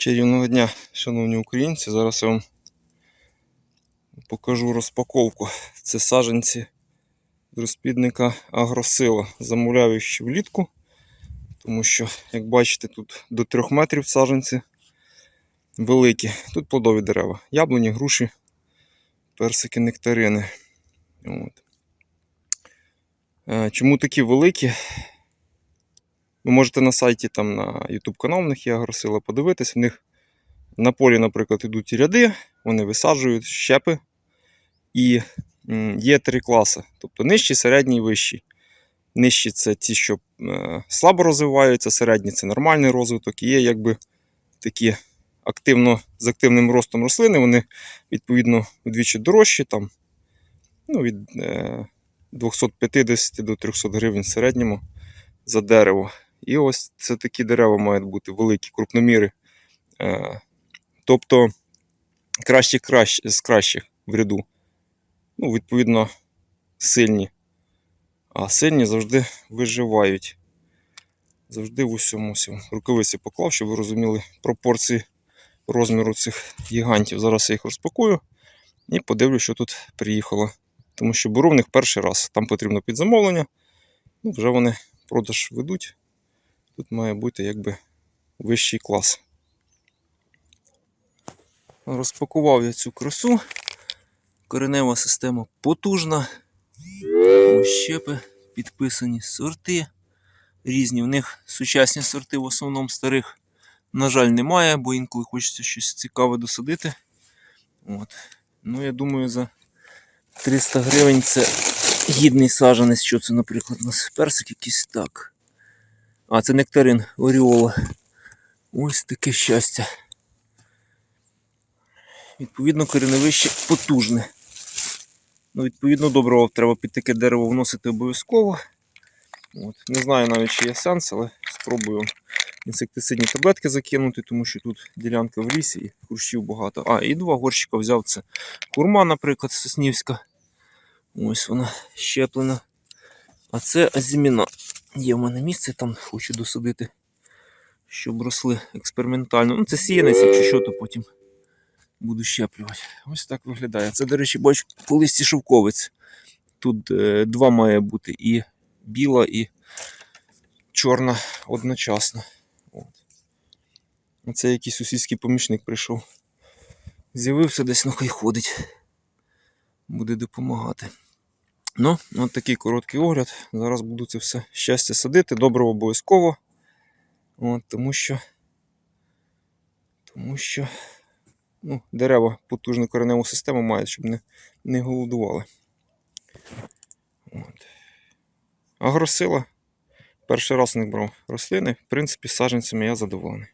Чарівного дня, шановні українці. Зараз я вам покажу розпаковку. Це саджанці з розпідника Агросила. Замовляв їх ще влітку, тому що, як бачите, тут до 3 метрів саджанці великі. Тут плодові дерева. Яблуні, груші, персики, нектарини. От. Е, Чому такі великі? Ви можете на сайті там на YouTube канал в них є Агросила подивитись. В них на полі, наприклад, йдуть ряди, вони висаджують щепи. І є три класи: тобто нижчий, середній і вищий. Нижчі це ті, що е, слабо розвиваються, середні це нормальний розвиток. І є якби такі активно, з активним ростом рослини, вони відповідно вдвічі дорожчі, там, ну, від е, 250 до 300 гривень в середньому за дерево. І ось це такі дерева мають бути великі, крупноміри. Е, тобто кращі кращ, з кращих в ряду. Ну, відповідно, сильні. А сильні завжди виживають. Завжди в усьому. Рукавиці поклав, щоб ви розуміли пропорції розміру цих гігантів. Зараз я їх розпакую і подивлюсь, що тут приїхало. Тому що беру в них перший раз. Там потрібно під замовлення. Ну, вже вони продаж ведуть. Тут має бути якби вищий клас. Розпакував я цю красу. Коренева система потужна. Щепи підписані сорти. Різні. В них сучасні сорти, в основному старих, на жаль, немає, бо інколи хочеться щось цікаве досадити. От. Ну, я думаю, за 300 гривень це гідний саджанець. Що це, наприклад, у нас персик якийсь так. А, це нектарин Оріола. Ось таке щастя. Відповідно, кореневище потужне. Ну, відповідно, доброго треба під таке дерево вносити обов'язково. От. Не знаю навіть, чи є сенс, але спробую інсектицидні таблетки закинути, тому що тут ділянка в лісі і кущів багато. А, і два горщика взяв це курма, наприклад, соснівська. Ось вона щеплена. А це азіміна. Є в мене місце, там хочу досадити, щоб росли експериментально. Ну, це сіянець, якщо що, то потім буду щеплювати. Ось так виглядає. Це, до речі, бачу, по листі шовковець. Тут е, два має бути і біла, і чорна одночасно. От. Оце якийсь сусідський помічник прийшов. З'явився десь, ну хай ходить. Буде допомагати. Ну, от такий короткий огляд. Зараз буду це все щастя садити. Доброго обов'язково. Тому що. Тому що ну, дерева потужну кореневу систему мають, щоб не, не голодували. От. Агросила. Перший раз не брав рослини. В принципі, саджанцями я задоволений.